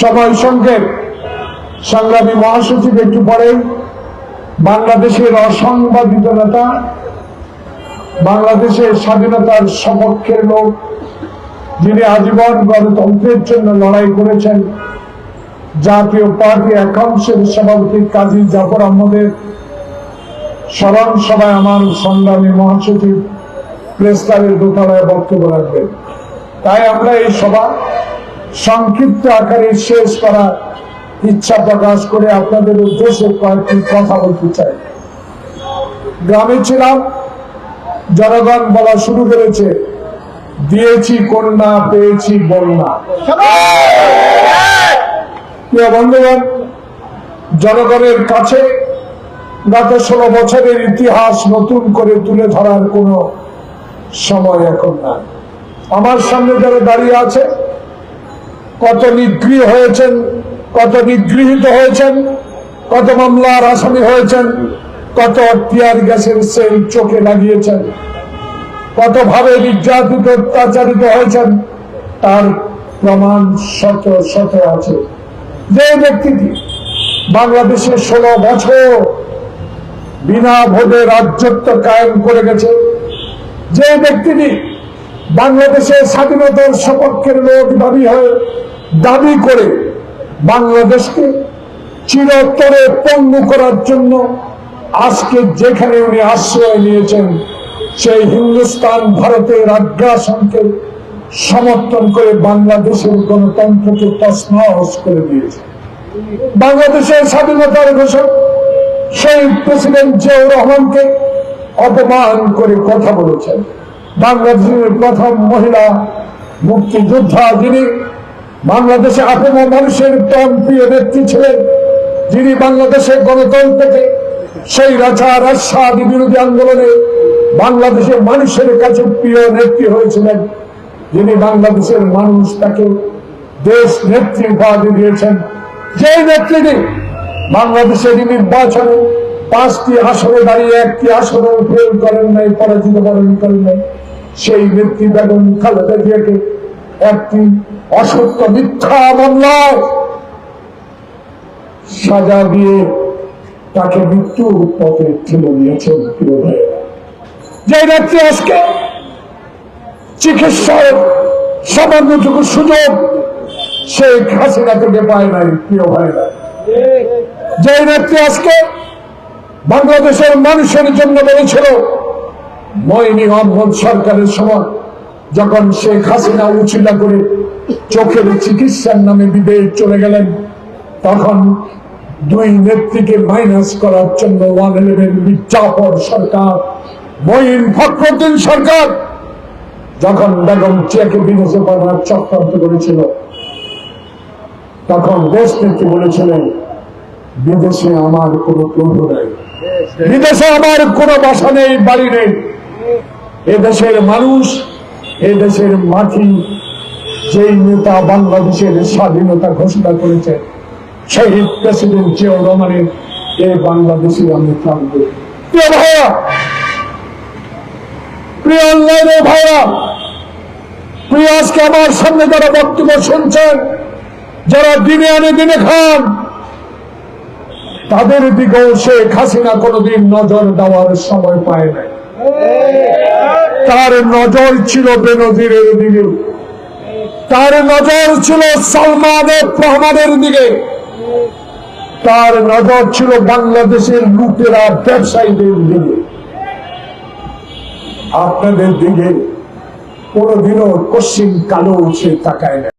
সময় সংক্ষেপ সংগ্রামী মহাসচিব একটু পরে বাংলাদেশের অসাংবাদিত নেতা, বাংলাদেশের স্বাধীনতার সপক্ষের লোক, যিনি আজীবন গণতন্ত্রের জন্য লড়াই করেছেন, জাতীয় পার্টি একাংশের সভাপতি কাজী জাফর আহমদের স্মরণ সভায় আমার সংগ্রামী মহাসচিব প্রেস ক্লাবের দোতলায় বক্তব্য রাখবেন। তাই আমরা এই সভা সংক্ষিপ্ত আকারে শেষ করার ইচ্ছা প্রকাশ করে আপনাদের উদ্দেশ্যে কয়েকটি কথা বলতে চাই। গ্রামে ছিলাম, জনগণ বলা শুরু করেছে, দিয়েছি কন্যা পেয়েছি বন্যা বন্ধুগণ, জনগণের কাছে গত ষোলো বছরের ইতিহাস নতুন করে তুলে ধরার কোন সময় এখন না আমার সামনে যারা দাঁড়িয়ে আছে কত নিগৃহ হয়েছেন, কত নিগৃহীত হয়েছেন, কত মামলার আসামি হয়েছেন, কত টিয়ার গ্যাসের সেল চোখে লাগিয়েছেন, কতভাবে নির্যাতিত, অত্যাচারিত হয়েছেন, তার প্রমাণ শত শত আছে। যে ব্যক্তিটি বাংলাদেশের ষোলো বছর বিনা ভোটে রাজ্যত্ব কায়েম করে গেছে, যে ব্যক্তিটি বাংলাদেশের স্বাধীনতার সপক্ষের লোক দাবি হয়ে, দাবি করে বাংলাদেশকে চিরতরে পঙ্গু করার জন্য আজকে যেখানে উনি আশ্রয় নিয়েছেন, সেই হিন্দুস্তান ভারতের আগ্রাসনকে সমর্থন করে বাংলাদেশের গণতন্ত্রকে তসনস করে দিয়েছে। বাংলাদেশের স্বাধীনতার ঘোষক সেই প্রেসিডেন্ট জিয়াউর রহমানকে অপমান করে কথা বলেছেন। বাংলাদেশের প্রথম মহিলা মুক্তিযোদ্ধা যিনি বাংলাদেশে আপন মানুষের প্রাণ প্রিয় নেত্রী ছিলেন, যিনি বাংলাদেশের গণতন্ত্রকে সেই রাজা রাজশাহী বিরোধী আন্দোলনে বাংলাদেশের মানুষের কাছে প্রিয় নেত্রী হয়েছিলেন, যিনি বাংলাদেশের মানুষ তাকে দেশ নেত্রী উপাধি দিয়েছেন। যে নেত্রীটি বাংলাদেশের নির্বাচনে পাঁচটি আসনে দাঁড়িয়ে একটি আসনে ফেল করেন নাই, পরাজিত বরণ করেন নাই। সেই ব্যক্তি বেগম খালেদা জিয়াকে একটি অসত্য মিথ্যা মামলায় সাজা দিয়ে তাকে মৃত্যুর পথে ঠেলে দিয়েছেন। যে নেত্রী আজকে চিকিৎসার সামান্যটুকু সুযোগ শেখ হাসিনা থেকে পায় নাই প্রিয় ভাইরা যে নেত্রী আজকে বাংলাদেশের মানুষের জন্য বলেছিল মোহাম্মদ সরকারের সময় যখন শেখ হাসিনা উচিলা করে চোখের চিকিৎসার নামে বিদেশ চলে গেলেন তখন দুই নেত্রীকে মাইনাস করার জন্য ওয়ান ইলেভেন মির্জাফর সরকার মঈন ফখরুদ্দিন সরকার যখন বেগম চেয়াকে বিদেশে পাঠানোর চক্রান্ত করেছিল তখন দেশ নেত্রী বলেছিলেন বিদেশে আমার কোনো প্রভু নেই। বিদেশে আমার কোনো বাসা নেই বাড়ি নেই। এদেশের মানুষ এদেশের মাটি, যেই নেতা বাংলাদেশের স্বাধীনতা ঘোষণা করেছে শহীদ প্রেসিডেন্ট জিয়াউর রহমানের এই বাংলাদেশে আমি থাকব ভাইয়া প্রিয় ভাইয়া প্রিয় আজকে আমার সামনে যারা বক্তব্য শুনছেন, যারা দিনে আনে দিনে খান, তাদের দিকেও শেখ হাসিনা কোনোদিন নজর দেওয়ার সময় পায় নাই। তার নজর ছিল বেনজিরের দিকে। তার নজর ছিল সালমান রহমানের দিকে। তার নজর ছিল বাংলাদেশের লুটেরা ব্যবসায়ীদের দিকে। আপনাদের দিকে কোনোদিনও কশিন কালো সে তাকায় না।